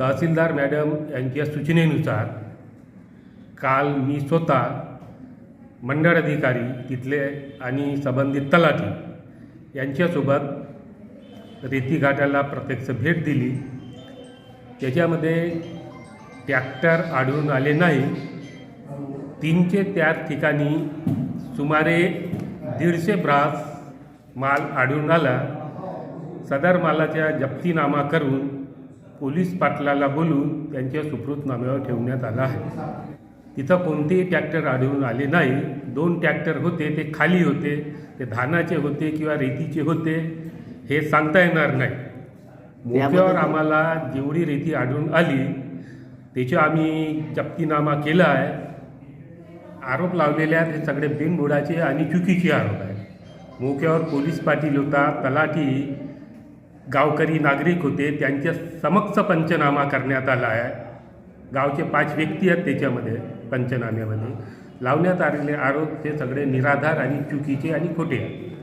तहसीलदार madam यांच्या सूचनेनुसार काल मी स्वतः मंडळ अधिकारी तिथले आणि संबंधित तलाठी यांच्यासोबत रेतीघाटाला प्रत्यक्ष भेट दिली. त्याच्यामध्ये ट्रॅक्टर आढळून आले नाही. तीनचे चार ठिकाणी सुमारे दीडशे ब्रास माल आढळून आला. सदर मालाच्या जप्तीनामा करून पोलीस पाटलाला बोलून त्यांच्या सुकृतनाम्यावर ठेवण्यात आला आहे. तिथं कोणतेही ट्रॅक्टर आढळून आले नाही. दोन ट्रॅक्टर होते ते खाली होते ते धानाचे होते किंवा रेतीचे होते हे सांगता येणार नाही. मोक्यावर आम्हाला जेवढी रेती आढळून आली त्याची आम्ही जप्तीनामा केला आहे. आरोप लावलेले आहेत हे सगळे बिनबुडाचे आणि चुकीचे आरोप आहेत. मोक्यावर पोलीस पाटील होता तलाठी गावकरी नागरिक होते त्यांच्या समक्ष पंचनामा करण्यात आला आहे. गावचे पाच व्यक्ती आहेत त्याच्यामध्ये पंचनाम्यामध्ये. लावण्यात आलेले आरोप ते सगळे निराधार आणि चुकीचे आणि खोटे आहेत.